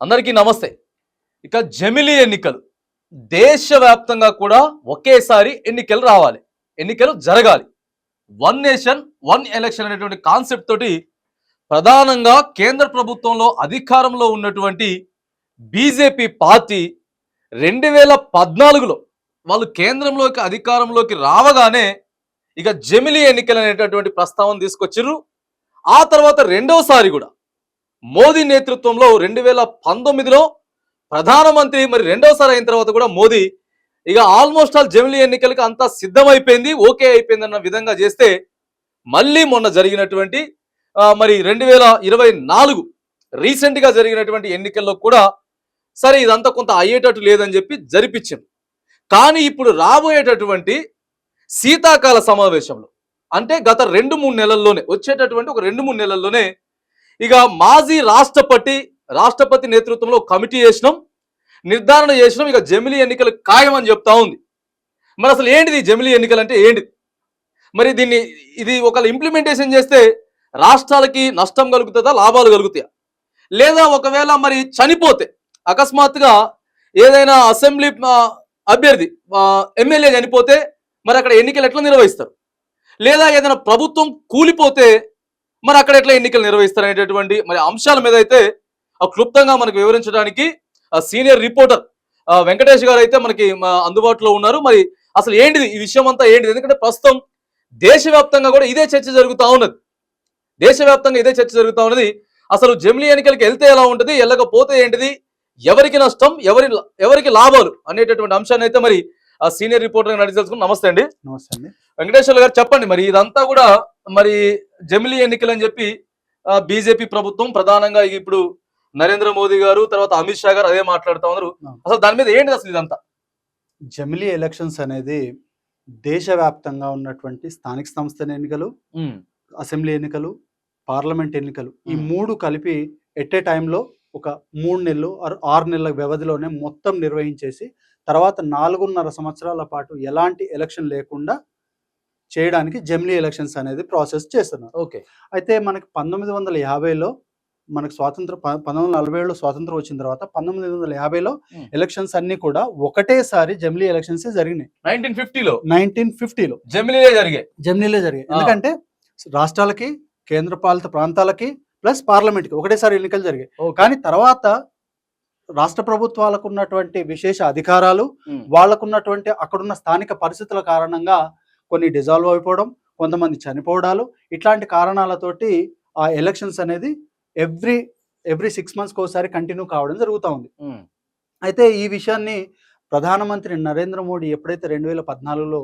అందరికీ నమస్తే. ఇక జమిలీ ఎన్నికలు. దేశవ్యాప్తంగా కూడా ఒకేసారి ఎన్నికలు రావాలి. ఎన్నికలు జరగాలి. వన్ నేషన్ వన్ ఎలక్షన్ అనేటువంటి కాన్సెప్ట్ తోటి ప్రధానంగా కేంద్ర ప్రభుత్వంలో అధికారంలో ఉన్నటువంటి బీజేపీ పార్టీ రెండు వేల పద్నాలుగులో వాళ్ళు కేంద్రంలోకి అధికారంలోకి రావగానే ఇక జమిలీ ఎన్నికలు అనేటటువంటి ప్రస్తావన తీసుకొచ్చిర్రు. ఆ తర్వాత రెండవసారి కూడా మోదీ నేతృత్వంలో రెండు వేల పంతొమ్మిదిలో ప్రధానమంత్రి మరి రెండవసారి అయిన తర్వాత కూడా మోదీ ఇక ఆల్మోస్ట్ ఆల్ జమిలీ ఎన్నికలకు అంతా సిద్ధమైపోయింది ఓకే అయిపోయింది అన్న విధంగా చేస్తే మళ్ళీ మొన్న జరిగినటువంటి మరి రెండు వేల ఇరవై నాలుగు రీసెంట్గా జరిగినటువంటి ఎన్నికల్లో కూడా సరే ఇదంతా కొంత అయ్యేటట్టు లేదని చెప్పి జరిపించింది. కానీ ఇప్పుడు రాబోయేటటువంటి శీతాకాల సమావేశంలో అంటే గత రెండు మూడు నెలల్లోనే వచ్చేటటువంటి ఒక రెండు మూడు నెలల్లోనే ఇక మాజీ రాష్ట్రపతి రాష్ట్రపతి నేతృత్వంలో కమిటీ చేసినాం నిర్ధారణ చేసినాం ఇక జమిలీ ఎన్నికలు ఖాయం అని చెప్తా ఉంది. మరి అసలు ఏంటిది ఈ జమిలీ ఎన్నికలు అంటే ఏంటిది? మరి దీన్ని ఇది ఒక ఇంప్లిమెంటేషన్ చేస్తే రాష్ట్రాలకి నష్టం కలుగుతుందా లాభాలు కలుగుతాయా? లేదా ఒకవేళ మరి చనిపోతే అకస్మాత్తుగా ఏదైనా అసెంబ్లీ అభ్యర్థి ఎమ్మెల్యే చనిపోతే మరి అక్కడ ఎన్నికలు ఎట్లా నిర్వహిస్తారు? లేదా ఏదైనా ప్రభుత్వం కూలిపోతే మరి అక్కడ ఎట్లా ఎన్నికలు నిర్వహిస్తారు అనేటటువంటి మరి అంశాల మీద అయితే ఆ, క్లుప్తంగా మనకు వివరించడానికి ఆ, సీనియర్ రిపోర్టర్ ఆ, వెంకటేష్ గారు అయితే మనకి అందుబాటులో ఉన్నారు. మరి అసలు ఏంటిది ఈ విషయం అంతా ఏంటిది? ఎందుకంటే ప్రస్తుతం దేశవ్యాప్తంగా కూడా ఇదే చర్చ జరుగుతూ ఉన్నది. దేశవ్యాప్తంగా ఇదే చర్చ జరుగుతూ ఉన్నది. అసలు జమిలీ ఎన్నికలకి వెళ్తే ఎలా ఉంటుంది? వెళ్ళకపోతే ఏంటిది? ఎవరికి నష్టం? ఎవరి ఎవరికి లాభాలు? అనేటటువంటి అంశాన్ని అయితే మరి ఆ సీనియర్ రిపోర్టర్ అడిగి తెలుసుకుని నమస్తే అండి. నమస్తే అండి. వెంకటేశ్వర గారు చెప్పండి మరి ఇదంతా కూడా మరి జమిలీ ఎన్నికలు అని చెప్పి బీజేపీ ప్రభుత్వం ప్రధానంగా ఇప్పుడు నరేంద్ర మోదీ గారు తర్వాత అమిత్ షా గారు అదే మాట్లాడుతా ఉన్నారు. అసలు దాని మీద ఏంటి అసలు ఇదంతా జమిలీ ఎలక్షన్స్ అనేది దేశవ్యాప్తంగా ఉన్నటువంటి స్థానిక సంస్థల ఎన్నికలు అసెంబ్లీ ఎన్నికలు పార్లమెంట్ ఎన్నికలు ఈ. మూడు కలిపి ఎట్ ఏ టైంలో ఒక మూడు నెలలు ఆరు ఆరు నెలల వ్యవధిలోనే మొత్తం నిర్వహించేసి తర్వాత నాలుగున్నర సంవత్సరాల పాటు ఎలాంటి ఎలక్షన్ లేకుండా చేయడానికి జమిలీ ఎలక్షన్స్ అనేది ప్రాసెస్ చేస్తున్నారు ఓకే అయితే మనకి పంతొమ్మిది వందల యాభైలో మనకు స్వాతంత్ర పంతొమ్మిది వందల నలభై ఏడులో స్వాతంత్రం వచ్చిన తర్వాత పంతొమ్మిది వందల యాభైలో. ఎలక్షన్స్ అన్ని కూడా ఒకటేసారి జమిలీ ఎలక్షన్స్ జరిగినాయి నైన్టీన్ ఫిఫ్టీలో నైన్టీన్ ఫిఫ్టీలో జమిలీలే జరిగాయి జమిలీలో జరిగాయి ఆ. ఎందుకంటే రాష్ట్రాలకి కేంద్ర పాలిత ప్రాంతాలకి ప్లస్ పార్లమెంట్కి ఒకటేసారి ఎన్నికలు జరిగాయి. కానీ తర్వాత రాష్ట్ర ప్రభుత్వాలకు ఉన్నటువంటి విశేష అధికారాలు. వాళ్ళకున్నటువంటి అక్కడున్న స్థానిక పరిస్థితుల కారణంగా కొన్ని డిజాల్వ్ అయిపోవడం కొంతమంది చనిపోవడాలు ఇట్లాంటి కారణాలతోటి ఆ ఎలక్షన్స్ అనేది ఎవ్రీ ఎవ్రీ సిక్స్ మంత్స్కి ఒకసారి కంటిన్యూ కావడం జరుగుతూ ఉంది. అయితే ఈ విషయాన్ని ప్రధానమంత్రి నరేంద్ర మోడీ ఎప్పుడైతే రెండు వేల పద్నాలుగులో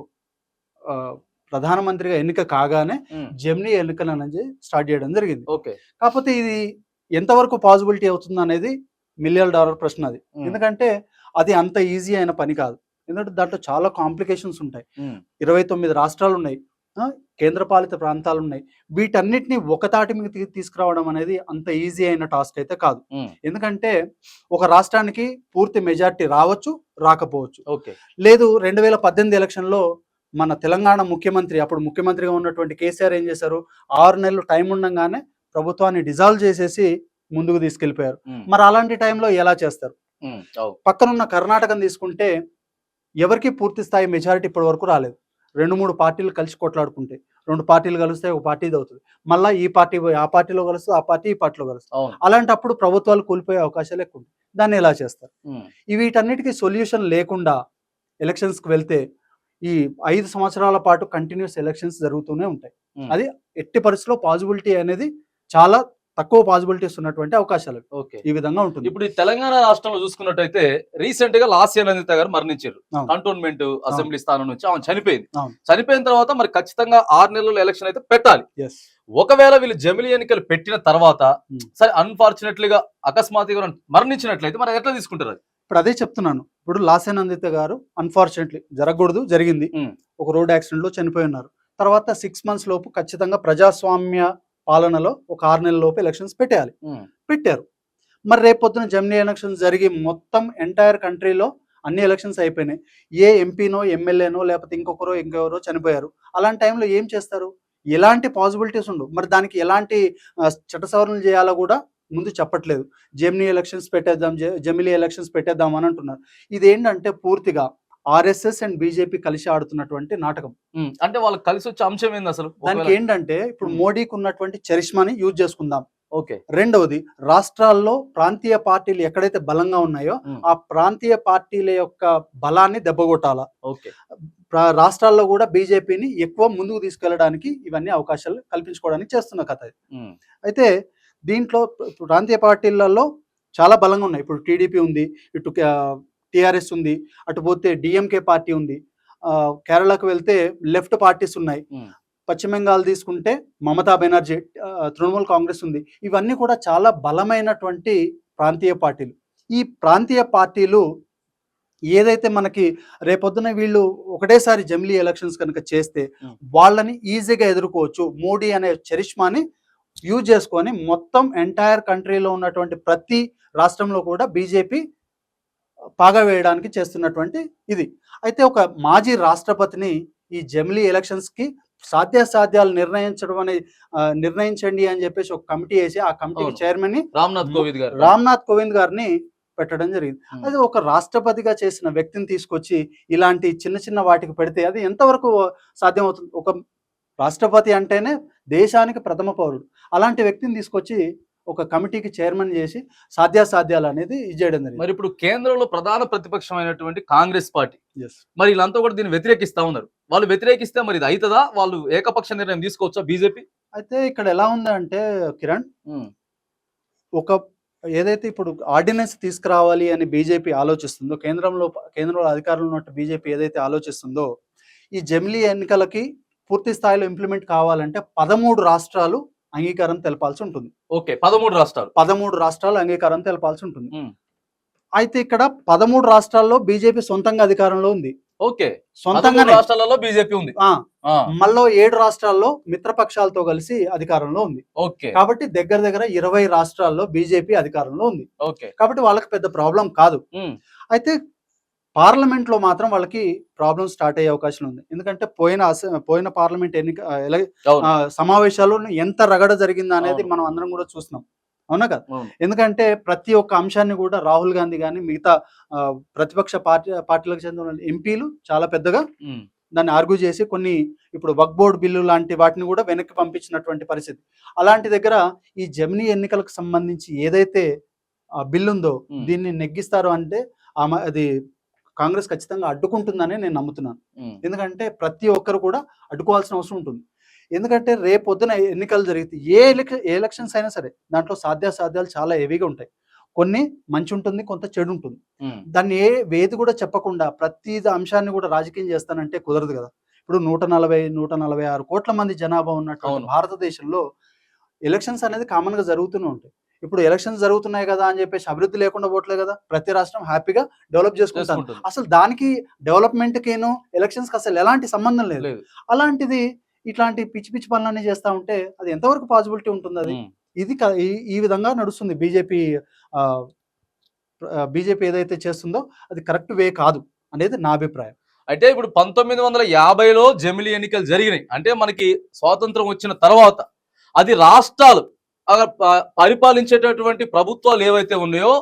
ప్రధానమంత్రిగా ఎన్నిక కాగానే. జెమినీ ఎన్నికలు అనేది స్టార్ట్ చేయడం జరిగింది ఓకే కాకపోతే ఇది ఎంతవరకు పాసిబిలిటీ అవుతుంది అనేది మిలియన్ డాలర్ ప్రశ్న అది. ఎందుకంటే అది అంత ఈజీ అయిన పని కాదు ఎందుకంటే దాంట్లో చాలా కాంప్లికేషన్స్ ఉంటాయి. ఇరవై తొమ్మిది రాష్ట్రాలు ఉన్నాయి కేంద్రపాలిత ప్రాంతాలు ఉన్నాయి వీటన్నిటిని ఒక తాటి మీద తీసుకురావడం అనేది అంత ఈజీ అయిన టాస్క్ అయితే కాదు. ఎందుకంటే ఒక రాష్ట్రానికి పూర్తి మెజార్టీ రావచ్చు రాకపోవచ్చు. ఓకే. లేదు రెండు వేల పద్దెనిమిది ఎలక్షన్లో మన తెలంగాణ ముఖ్యమంత్రి అప్పుడు ముఖ్యమంత్రిగా ఉన్నటువంటి కేసీఆర్ ఏం చేశారు? ఆరు నెలలు టైం ఉండగానే ప్రభుత్వాన్ని డిజాల్వ్ చేసేసి ముందుకు తీసుకెళ్ళిపోయారు. మరి అలాంటి టైంలో ఎలా చేస్తారు. పక్కనున్న కర్ణాటకను తీసుకుంటే ఎవరికి పూర్తి స్థాయి మెజారిటీ ఇప్పటి వరకు రాలేదు. రెండు మూడు పార్టీలు కలిసి కొట్లాడుకుంటే రెండు పార్టీలు కలిస్తే ఒక పార్టీ అవుతుంది. మళ్ళీ ఈ పార్టీ ఆ పార్టీలో కలుస్తుంది ఆ పార్టీ ఈ పార్టీలో కలుస్తుంది అలాంటప్పుడు ప్రభుత్వాలు కూలిపోయే అవకాశాలు ఎక్కువ ఉంటాయి. దాన్ని ఎలా చేస్తారు? వీటన్నిటికీ సొల్యూషన్ లేకుండా ఎలక్షన్స్కి వెళ్తే ఈ ఐదు సంవత్సరాల పాటు కంటిన్యూస్ ఎలక్షన్స్ జరుగుతూనే ఉంటాయి. అది ఎట్టి పరిస్థితిలో పాసిబిలిటీ అనేది చాలా తక్కువ పాసిబిలిటీస్ ఉన్నటువంటి అవకాశాలు అవి. ఓకే. ఈ విధంగా ఉంటుంది. ఇప్పుడు ఈ తెలంగాణ రాష్ట్రంలో చూసుకున్నట్టయితే రీసెంట్గా లాస్య నందిత గారు మరణించారు. కంటోన్మెంట్ అసెంబ్లీ స్థానం నుంచి ఆమె చనిపోయింది. చనిపోయిన తర్వాత మరి ఖచ్చితంగా ఆరు నెలల ఎలక్షన్ అయితే పెట్టాలి. ఒకవేళ వీళ్ళు జమిలీ ఎన్నికలు పెట్టిన తర్వాత Hmm. సరే అన్ఫార్చునేట్లీ గా అకస్మాత్తుగా మరణించినట్లయితే మరి ఎట్లా తీసుకుంటారు అది? ఇప్పుడు అదే చెప్తున్నాను. ఇప్పుడు లాసేనందిత గారు అన్ఫార్చునేట్లీ జరగకూడదు జరిగింది. ఉమ్. ఒక రోడ్ యాక్సిడెంట్లో చనిపోయి ఉన్నారు. తర్వాత సిక్స్ మంత్స్ లోపు ఖచ్చితంగా ప్రజాస్వామ్య పాలనలో ఒక ఆరు నెలల లోపు ఎలక్షన్స్ పెట్టేయాలి. పెట్టారు. మరి రేపు పొద్దున జమినీ ఎలక్షన్స్ జరిగి మొత్తం ఎంటైర్ కంట్రీలో అన్ని ఎలక్షన్స్ అయిపోయినాయి. ఏ ఎంపీనో ఎమ్మెల్యేనో లేకపోతే ఇంకొకరో ఇంకెవరో చనిపోయారు. అలాంటి టైంలో ఏం చేస్తారు? ఎలాంటి పాసిబిలిటీస్ ఉండవు. మరి దానికి ఎలాంటి చట్ట సవరణలు చేయాలో కూడా ముందు చెప్పట్లేదు. జెమినీ ఎలక్షన్స్ పెట్టేద్దాం జమిలీ ఎలక్షన్స్ పెట్టేద్దాం అని అంటున్నారు. ఇదేంటంటే పూర్తిగా ఆర్ఎస్ఎస్ అండ్ బీజేపీ కలిసి ఆడుతున్నటువంటి నాటకం. అంటే వాళ్ళకి కలిసి వచ్చే అంశం ఏంది అసలు? దానికి ఏంటంటే ఇప్పుడు. మోడీకి ఉన్నటువంటి చరిష్మాని యూజ్ చేసుకుందాం. ఓకే. రెండవది రాష్ట్రాల్లో ప్రాంతీయ పార్టీలు ఎక్కడైతే బలంగా ఉన్నాయో. ఆ ప్రాంతీయ పార్టీల యొక్క బలాన్ని దెబ్బగొట్టాల? ఓకే. రాష్ట్రాల్లో కూడా బీజేపీని ఎక్కువ ముందుకు తీసుకెళ్ళడానికి ఇవన్నీ అవకాశాలు కల్పించుకోవడానికి చేస్తున్న కథ అయితే దీంట్లో ప్ర- ప్రాంతీయ పార్టీలలో చాలా బలంగా ఉన్నాయి. ఇప్పుడు టీడీపీ ఉంది ఇటు టిఆర్ఎస్ ఉంది అటు పోతే డిఎంకే పార్టీ ఉంది ఆ, కేరళకు వెళ్తే లెఫ్ట్ పార్టీస్ ఉన్నాయి. పశ్చిమ బెంగాల్ తీసుకుంటే మమతా బెనర్జీ తృణమూల్ కాంగ్రెస్ ఉంది. ఇవన్నీ కూడా చాలా బలమైనటువంటి ప్రాంతీయ పార్టీలు. ఈ ప్రాంతీయ పార్టీలు ఏదైతే మనకి రేపొద్దున వీళ్ళు ఒకటేసారి జమిలీ ఎలక్షన్స్ కనుక చేస్తే. వాళ్ళని ఈజీగా ఎదుర్కోవచ్చు. మోడీ అనే చరిష్మాని యూజ్ చేసుకొని మొత్తం ఎంటైర్ కంట్రీలో ఉన్నటువంటి ప్రతి రాష్ట్రంలో కూడా బీజేపీ పాగా వేయడానికి చేస్తున్నటువంటి ఇది. అయితే ఒక మాజీ రాష్ట్రపతిని ఈ జమిలీ ఎలక్షన్స్కి సాధ్యాసాధ్యాలు నిర్ణయించడం అనే నిర్ణయించండి అని చెప్పేసి ఒక కమిటీ వేసి ఆ అవును. చైర్మన్ని రామ్నాథ్ కోవింద్ గారు. రామ్నాథ్ కోవింద్ గారిని పెట్టడం జరిగింది. అది ఒక రాష్ట్రపతిగా చేసిన వ్యక్తిని తీసుకొచ్చి ఇలాంటి చిన్న చిన్న వాటికి పెడితే అది ఎంతవరకు సాధ్యమవుతుంది? ఒక రాష్ట్రపతి అంటేనే దేశానికి ప్రథమ పౌరుడు. అలాంటి వ్యక్తిని తీసుకొచ్చి ఒక కమిటీకి చైర్మన్ చేసి సాధ్యాసాధ్యాలు అనేది ఇది చేయడం జరిగింది. మరి ఇప్పుడు కేంద్రంలో ప్రధాన ప్రతిపక్షమైనటువంటి కాంగ్రెస్ పార్టీ. మరి వీళ్ళంతా కూడా దీన్ని వ్యతిరేకిస్తా ఉన్నారు. వాళ్ళు వ్యతిరేకిస్తే మరి ఇది అవుతుందా? వాళ్ళు ఏకపక్ష నిర్ణయం తీసుకోవచ్చా బీజేపీ? అయితే ఇక్కడ ఎలా ఉందంటే కిరణ్ ఒక ఏదైతే ఇప్పుడు ఆర్డినెన్స్ తీసుకురావాలి అని బీజేపీ ఆలోచిస్తుందో కేంద్రంలో కేంద్రంలో అధికారంలో ఉన్న బీజేపీ ఏదైతే ఆలోచిస్తుందో ఈ జమిలీ ఎన్నికలకి పూర్తి స్థాయిలో ఇంప్లిమెంట్ కావాలంటే పదమూడు రాష్ట్రాలు అంగీకారం తెలపాల్సి ఉంటుంది. ఓకే పదమూడు రాష్ట్రాలు. పదమూడు రాష్ట్రాలు అంగీకారం తెలపాల్సి ఉంటుంది. అయితే ఇక్కడ పదమూడు రాష్ట్రాల్లో బీజేపీ సొంతంగా అధికారంలో ఉంది. ఓకే సొంతంగానే. రాష్ట్రాలలో బీజేపీ ఉంది. మళ్ళీ ఏడు రాష్ట్రాల్లో మిత్రపక్షాలతో కలిసి అధికారంలో ఉంది. ఓకే. కాబట్టి దగ్గర దగ్గర ఇరవై రాష్ట్రాల్లో బీజేపీ అధికారంలో ఉంది. ఓకే. కాబట్టి వాళ్ళకి పెద్ద ప్రాబ్లం కాదు. అయితే పార్లమెంట్లో మాత్రం వాళ్ళకి ప్రాబ్లం స్టార్ట్ అయ్యే అవకాశం ఉంది ఎందుకంటే పోయిన పోయిన పార్లమెంట్ ఎన్నిక సమావేశాల్లో ఎంత రగడ జరిగింది అనేది. మనం అందరం కూడా చూస్తున్నాం అవునా కదా. ఎందుకంటే ప్రతి ఒక్క అంశాన్ని కూడా రాహుల్ గాంధీ కానీ మిగతా ప్రతిపక్ష పార్టీ పార్టీలకు చెందిన ఎంపీలు చాలా పెద్దగా దాన్ని ఆర్గ్యూ చేసి కొన్ని ఇప్పుడు వక్ బోర్డు బిల్లు లాంటి వాటిని కూడా వెనక్కి పంపించినటువంటి పరిస్థితి అలాంటి దగ్గర ఈ జమినీ ఎన్నికలకు సంబంధించి ఏదైతే బిల్లు ఉందో. దీన్ని నెగ్గిస్తారు అంటే అది కాంగ్రెస్ ఖచ్చితంగా అడ్డుకుంటుందని నేను నమ్ముతున్నాను. ఎందుకంటే ప్రతి ఒక్కరు కూడా అడ్డుకోవాల్సిన అవసరం ఉంటుంది. ఎందుకంటే రేపొద్దున ఎన్నికలు జరిగితే ఏ ఎలక్ష ఏ ఎలక్షన్స్ అయినా సరే దాంట్లో సాధ్యాసాధ్యాలు చాలా హెవీగా ఉంటాయి. కొన్ని మంచి ఉంటుంది కొంత చెడు ఉంటుంది. దాన్ని ఏ వేది కూడా చెప్పకుండా ప్రతి అంశాన్ని కూడా రాజకీయం చేస్తానంటే కుదరదు కదా. ఇప్పుడు నూట నలభై నూట నలభై ఆరు కోట్ల మంది జనాభా ఉన్నటువంటి అవును. భారతదేశంలో ఎలక్షన్స్ అనేది కామన్గా జరుగుతూనే ఉంటాయి. ఇప్పుడు ఎలక్షన్స్ జరుగుతున్నాయి కదా అని చెప్పేసి అభివృద్ధి లేకుండా పోవట్లేదు కదా. ప్రతి రాష్ట్రం హ్యాపీగా డెవలప్ చేసుకుంటాను. అసలు దానికి డెవలప్మెంట్ కేను ఎలక్షన్స్కి అసలు ఎలాంటి సంబంధం లేదు. అలాంటిది ఇట్లాంటి పిచ్చి పిచ్చి పనులన్నీ చేస్తా ఉంటే అది ఎంతవరకు పాసిబిలిటీ ఉంటుంది అది? ఇది ఈ- విధంగా నడుస్తుంది. బీజేపీ బీజేపీ ఏదైతే చేస్తుందో అది కరెక్ట్ వే కాదు అనేది నా అభిప్రాయం. అయితే ఇప్పుడు పంతొమ్మిది వందల యాభైలో జమిలీ ఎన్నికలు జరిగినాయి. అంటే మనకి స్వాతంత్రం వచ్చిన తర్వాత అది రాష్ట్రాలు పరిపాలించేటటువంటి ప్రభుత్వాలు ఏవైతే ఉన్నాయో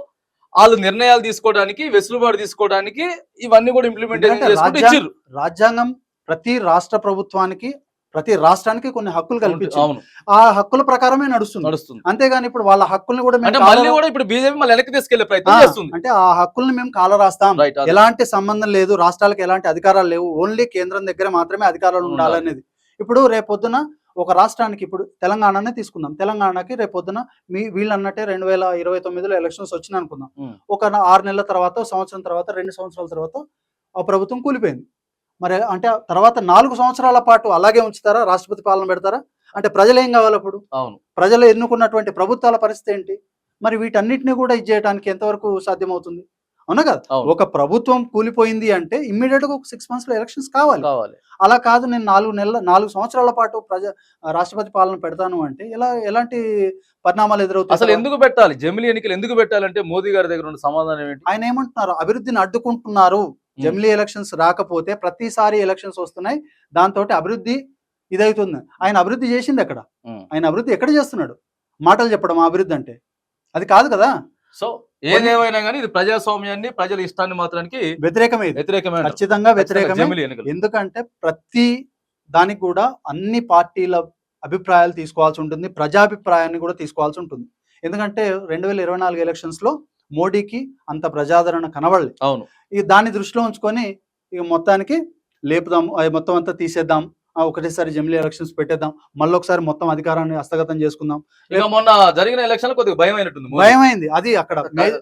వాళ్ళు నిర్ణయాలు తీసుకోవడానికి వెసులుబాటు తీసుకోవడానికి ఇవన్నీ కూడా ఇంప్లిమెంట్ ఎందుకంటే చేసుకుంటూ రాజ్యాంగ- ఇచ్చిర్రు. రాజ్యాంగం ప్రతి రాష్ట్ర ప్రభుత్వానికి ప్రతి రాష్ట్రానికి కొన్ని హక్కులు కల్పించింది. అవును. ఆ హక్కుల ప్రకారమే నడుస్తుంది. నడుస్తుంది. అంతేగాని ఇప్పుడు వాళ్ళ హక్కుల్ని కూడా మళ్ళీ కూడా ఇప్పుడు బీజేపీ మళ్ళీ వెనక్కి తీసుకెళ్ళే ప్రయత్నం చేస్తుంది. అంటే ఆ హక్కుల్ని మేము కాల రాస్తాం. ఎలాంటి సంబంధం లేదు రాష్ట్రాలకు ఎలాంటి అధికారాలు లేవు. ఓన్లీ కేంద్రం దగ్గర మాత్రమే అధికారాలు ఉండాలి. ఉండాలనేది. ఇప్పుడు రేపొద్దున ఒక రాష్ట్రానికి ఇప్పుడు తెలంగాణనే తీసుకుందాం. తెలంగాణకి రేపొద్దున మీ వీళ్ళు అన్నట్టే రెండు వేల ఇరవై తొమ్మిదిలో ఎలక్షన్స్ వచ్చినాయి అనుకుందాం. ఒక ఆరు నెలల తర్వాత సంవత్సరం తర్వాత రెండు సంవత్సరాల తర్వాత ఆ ప్రభుత్వం కూలిపోయింది. మరి అంటే తర్వాత నాలుగు సంవత్సరాల పాటు అలాగే ఉంచుతారా? రాష్ట్రపతి పాలన పెడతారా? అంటే ప్రజలు ఏం కావాలి అప్పుడు? అవును. ప్రజలు ఎన్నుకున్నటువంటి ప్రభుత్వాల పరిస్థితి ఏంటి? మరి వీటన్నిటిని కూడా ఇది చేయడానికి ఎంతవరకు సాధ్యమవుతుంది? అవునా కదా? ఒక ప్రభుత్వం కూలిపోయింది అంటే ఇమ్మీడియట్గా ఒక సిక్స్ మంత్స్లో ఎలక్షన్స్ కావాలి. కావాలి. అలా కాదు నేను నాలుగు నెలల నాలుగు సంవత్సరాల పాటు ప్రజ రాష్ట్రపతి పాలన పెడతాను అంటే ఎలా ఎలాంటి పరిణామాలు ఎదురవుతాయి అసలు? ఎందుకు పెట్టాలి? జమిలీ ఎన్నికలు ఎందుకు పెట్టాలంటే మోదీ గారి దగ్గర ఉన్న సమాధానం ఏంటి? ఆయన ఏమంటున్నారు? అభివృద్ధిని అడ్డుకుంటున్నారు. జమిలీ ఎలక్షన్స్ రాకపోతే ప్రతిసారి ఎలక్షన్స్ వస్తున్నాయి. దాంతో అభివృద్ధి ఇదవుతుంది ఆయన అభివృద్ధి చేసింది ఎక్కడ? ఉమ్. ఆయన అభివృద్ధి ఎక్కడ చేస్తున్నాడు? మాటలు చెప్పడం అభివృద్ధి అంటే? అది కాదు కదా? సో ఏదేమైనా కానీ ఇది ప్రజాస్వామ్యాన్ని ప్రజల ఇష్టాన్ని మాత్రానికి వ్యతిరేకమే ఇది. వ్యతిరేకమైన ఖచ్చితంగా వ్యతిరేకమే. ఎందుకంటే ప్రతి దానికి కూడా అన్ని పార్టీల అభిప్రాయాలు తీసుకోవాల్సి ఉంటుంది ప్రజాభిప్రాయాన్ని కూడా తీసుకోవాల్సి ఉంటుంది. ఎందుకంటే రెండు వేల ఇరవై నాలుగు ఎలక్షన్స్లో మోడీకి అంత ప్రజాదరణ కనబడలేదు. అవును. ఇక దాన్ని దృష్టిలో ఉంచుకొని ఇక మొత్తానికి లేపుదాం మొత్తం అంతా తీసేద్దాం ఒకటేసారి జమిలీ ఎలక్షన్స్ పెట్టేద్దాం. మళ్ళీ ఒకసారి మొత్తం అధికారాన్ని హస్తగతం చేసుకుందాం. మొన్న జరిగిన ఎలక్షన్ కొద్దిగా భయం అయినట్టుంది అది అక్కడ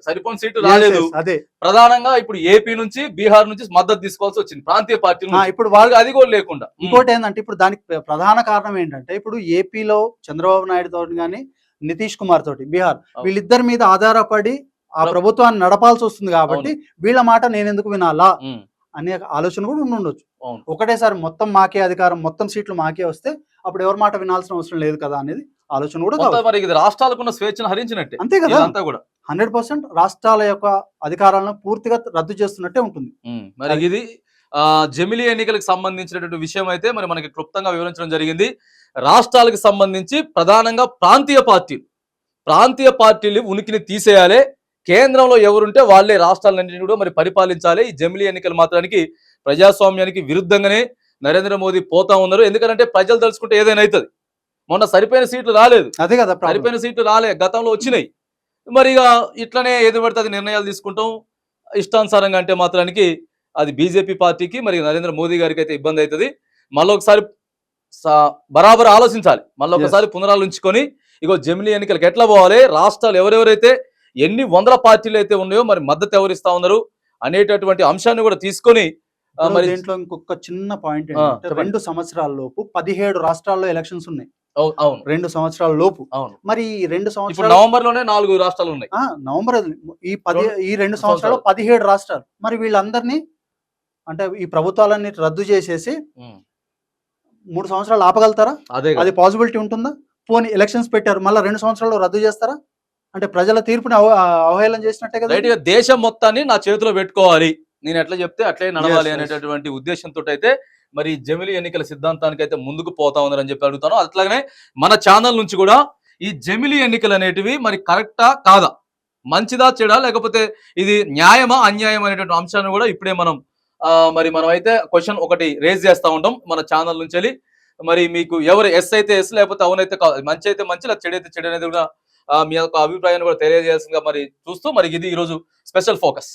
సరిపోని సీటు రాలేదు. అదే. ప్రధానంగా ఇప్పుడు ఏపీ నుంచి బీహార్ నుంచి మద్దతు తీసుకోవాల్సి వచ్చింది. ప్రాంతీయ నుంచి. ఇప్పుడు వాళ్ళు అది కూడా లేకుండా. ఇంకోటి ఏంటంటే ఇప్పుడు దానికి ప్ర- ప్రధాన కారణం ఏంటంటే ఇప్పుడు ఏపీలో చంద్రబాబు నాయుడు తోటి కానీ నితీష్ కుమార్ తోటి బీహార్. వీళ్ళిద్దరి మీద ఆధారపడి ఆ ప్ర- ప్రభుత్వాన్ని నడపాల్సి వస్తుంది కాబట్టి వీళ్ళ మాట నేను ఎందుకు వినాలా అనే ఆలోచన కూడా ఉండి ఉండొచ్చు ఒకటేసారి మొత్తం మాకే అధికారం మొత్తం సీట్లు మాకే వస్తే అప్పుడు ఎవరి మాట వినాల్సిన అవసరం లేదు కదా అనేది ఆలోచన కూడా మరి ఇది రాష్ట్రాలకు ఉన్న స్వేచ్ఛను హరించినట్టే. అంతే కదా. ఇదంతా కూడా. హండ్రెడ్ పర్సెంట్ రాష్ట్రాల యొక్క అధికారాలను పూర్తిగా రద్దు చేస్తున్నట్టే ఉంటుంది. మరి ఇది ఆ, జమిలీ ఎన్నికలకు సంబంధించినటువంటి విషయం అయితే మరి మనకి క్లుప్తంగా వివరించడం జరిగింది. రాష్ట్రాలకు సంబంధించి ప్రధానంగా ప్రాంతీయ పార్టీలు. ప్రాంతీయ పార్టీలు ఉనికిని తీసేయాలి. కేంద్రంలో ఎవరుంటే వాళ్ళే రాష్ట్రాలన్నింటినీ కూడా మరి పరిపాలించాలి. ఈ జమిలీ ఎన్నికలు మాత్రానికి ప్రజాస్వామ్యానికి విరుద్ధంగానే నరేంద్ర మోదీ పోతా ఉన్నారు. ఎందుకంటే ప్రజలు తలుచుకుంటే ఏదైనా అవుతుంది. మొన్న సరిపోయిన సీట్లు రాలేదు. అదే కదా. సరిపోయిన సీట్లు రాలే. గతంలో వచ్చినాయి. మరి ఇక ఇట్లనే ఏది పడితే అది నిర్ణయాలు తీసుకుంటాం. ఇష్టానుసారంగా అంటే మాత్రానికి అది బీజేపీ పార్టీకి మరి నరేంద్ర మోదీ గారికి అయితే ఇబ్బంది అవుతుంది. మళ్ళీ ఒకసారి సా- బరాబర్ ఆలోచించాలి. మళ్ళీ ఒకసారి పునరాలోచించుకొని ఇగో జమిలీ ఎన్నికలకు ఎట్లా పోవాలి? రాష్ట్రాలు ఎవరెవరైతే ఎన్ని వందల పార్టీలు అయితే ఉన్నాయో మరి మద్దతు ఎవరు ఇస్తా ఉన్నారు అనేటటువంటి అంశాన్ని కూడా తీసుకొని మరి దీంట్లో ఇంకొక చిన్న పాయింట్. రెండు సంవత్సరాల లోపు పదిహేడు రాష్ట్రాల్లో ఎలక్షన్స్ ఉన్నాయి. అవు- అవును. రెండు సంవత్సరాల లోపు. అవును. మరి ఈ రెండు సంవత్సరాలు నవంబర్లోనే నాలుగు రాష్ట్రాలు ఉన్నాయి. నవంబర్. ఈ పది ఈ రెండు సంవత్సరాలు. పదిహేడు రాష్ట్రాలు. మరి వీళ్ళందరినీ అంటే ఈ ప్రభుత్వాలన్నీ రద్దు చేసేసి మూడు సంవత్సరాలు ఆపగలుగుతారా? అదే. అది పాసిబిలిటీ ఉంటుందా? పోనీ ఎలక్షన్స్ పెట్టారు. మళ్ళీ రెండు సంవత్సరాలు రద్దు చేస్తారా? అంటే ప్రజల తీర్పుని అవ- అవహేళన చేసినట్టే కదా దేశం మొత్తాన్ని నా చేతిలో పెట్టుకోవాలి. నేను ఎట్లా చెప్తే అట్లే నడవాలి. అనేటటువంటి ఉద్దేశంతో అయితే మరి జమిలీ ఎన్నికల సిద్ధాంతానికి అయితే ముందుకు పోతా ఉన్నారని చెప్పి అడుగుతాను. అట్లాగనే మన ఛానల్ నుంచి కూడా ఈ జమిలీ ఎన్నికలు అనేటివి మరి కరెక్టా కాదా? మంచిదా చెడా? లేకపోతే ఇది న్యాయమా అన్యాయం అనేటువంటి అంశాన్ని కూడా ఇప్పుడే మనం ఆ, మరి మనం అయితే క్వశ్చన్ ఒకటి రేజ్ చేస్తా ఉంటాం మన ఛానల్ నుంచి మరి మీకు ఎవరు ఎస్ అయితే ఎస్ లేకపోతే అవునైతే కాదు మంచి అయితే మంచి లేదా చెడు అయితే చెడు అనేది కూడా మీ యొక్క అభిప్రాయాన్ని కూడా తెలియజేయాల్సిందిగా మరి చూస్తూ మరి ఇది ఈరోజు స్పెషల్ ఫోకస్.